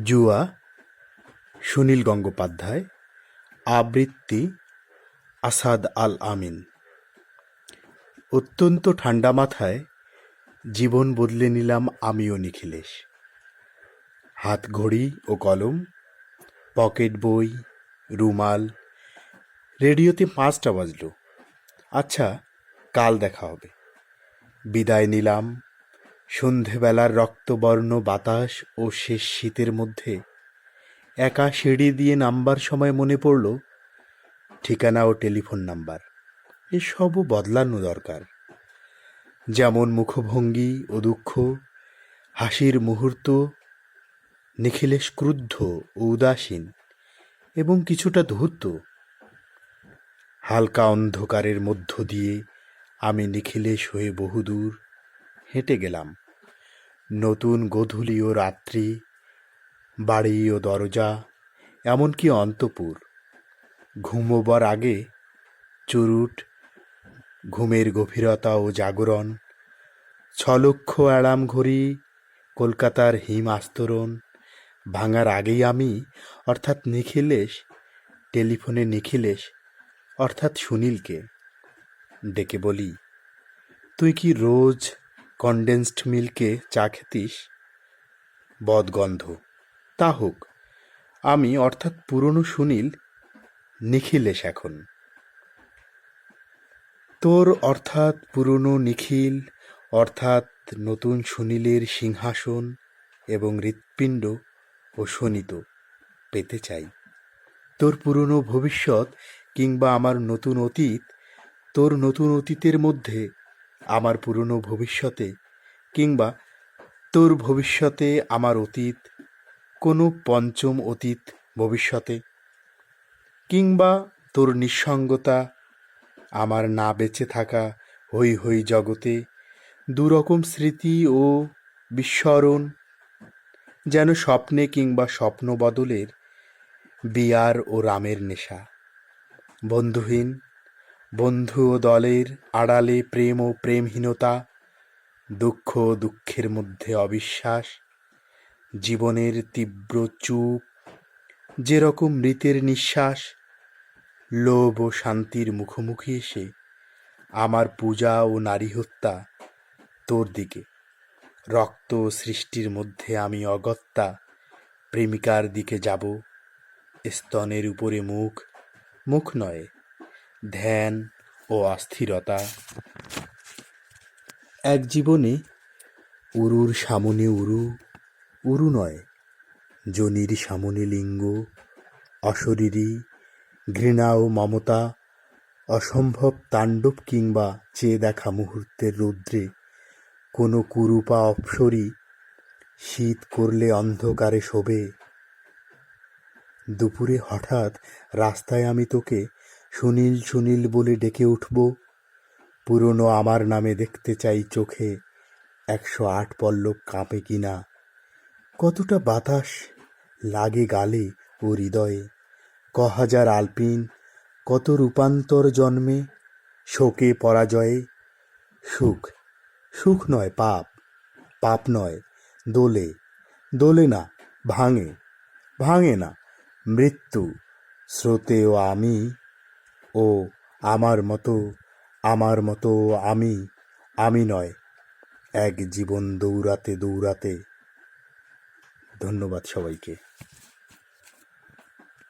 জুয়া, সুনীল গঙ্গোপাধ্যায়, আবৃত্তি, আসাদ আল আমিন। অত্যন্ত ঠান্ডা মাথায় জীবন বদলে নিলাম আমিও নিখিলেশ। হাত ঘড়ি ও কলম, পকেট বই, রুমাল, রেডিওতে পাঁচটা বাজল। আচ্ছা কাল দেখা হবে। বিদায় নিলাম সন্ধেবেলার রক্তবর্ণ বাতাস ও শেষ শীতের মধ্যে একা সিঁড়ি দিয়ে নামবার সময় মনে পড়ল, ঠিকানা ও টেলিফোন নাম্বার এসবও বদলানো দরকার। যেমন মুখভঙ্গি ও দুঃখ, হাসির মুহূর্ত, নিখিলেশ ক্রুদ্ধ ও উদাসীন, এবং কিছুটা ধূর্ত। হালকা অন্ধকারের মধ্য দিয়ে আমি নিখিলেশ হয়ে বহুদূর হেঁটে গেলাম। নতুন গোধূলি ও রাত্রি, বাড়ি ও দরজা, এমনকি অন্তপুর। ঘুমোবার আগে চুরুট, ঘুমের গভীরতা ও জাগরণ, ছলক্ষ অ্যালার্ম ঘড়ি, কলকাতার হিম আস্তরণ, ভাঙার আগেই আমি, অর্থাৎ নিখিলেশ, টেলিফোনে নিখিলেশ, অর্থাৎ সুনীলকে, ডেকে বলি, তুই কি রোজ কনডেন্সড মিল্কে চা খেতিস, বদগন্ধ। তা হোক, আমি অর্থাৎ পুরনো সুনীল নিখিলেশ এখন। তোর অর্থাৎ পুরনো নিখিল, অর্থাৎ নতুন সুনীলের সিংহাসন এবং হৃৎপিণ্ড ও শোনিত পেতে চাই। তোর পুরনো ভবিষ্যৎ কিংবা আমার নতুন অতীত, তোর নতুন অতীতের মধ্যে আমার পুরনো ভবিষ্যতে কিংবা তোর ভবিষ্যতে আমার অতীত, কোনো পঞ্চম অতীত ভবিষ্যতে কিংবা তোর নিঃসঙ্গতা, আমার না বেঁচে থাকা হই হই জগতে দুরকম স্মৃতি ও বিস্মরণ যেন স্বপ্নে কিংবা স্বপ্ন বদলের বিয়ার ও রামের নেশা। বন্ধুহীন বন্ধু ও দলের আড়ালে প্রেম ও প্রেমহীনতা, দুঃখ ও দুঃখের মধ্যে অবিশ্বাস, জীবনের তীব্র চুপ, যেরকম মৃতের নিঃশ্বাস, লোভ ও শান্তির মুখোমুখি এসে আমার পূজা ও নারী হত্যা তোর দিকে। রক্ত সৃষ্টির মধ্যে আমি অগত্যা প্রেমিকার দিকে যাব, স্তনের উপরে মুখ মুখ নয় ধ্যান ও অস্থিরতা। এক জীবনে উরুর সামনে উরু উরু নয়, জনির সামনে লিঙ্গ, অশরীরী, ঘৃণা ও মমতা, অসম্ভব তাণ্ডব কিংবা চেয়ে দেখা মুহূর্তের রৌদ্রে কোনো কুরুপা অপসরী শীত করলে অন্ধকারে শোবে। দুপুরে হঠাৎ রাস্তায় আমি তোকে সুনীল সুনীল বলে ডেকে উঠব, পুরনো আমার নামে দেখতে চাই চোখে একশো আট পল্লব কাঁপে কিনা। কতটা বাতাস লাগে গালে ও হৃদয়ে, ক হাজার আলপিন, কত রূপান্তর জন্মে, শোকে পরাজয়ে। সুখ সুখ নয় পাপ পাপ নয় দোলে দোলে না, ভাঙে ভাঙে না, মৃত্যু, স্রোতেও আমি ও আমার মতো আমার মতো আমি আমি নয় এক জীবন দৌড়াতে দৌড়াতে। ধন্যবাদ সবাইকে।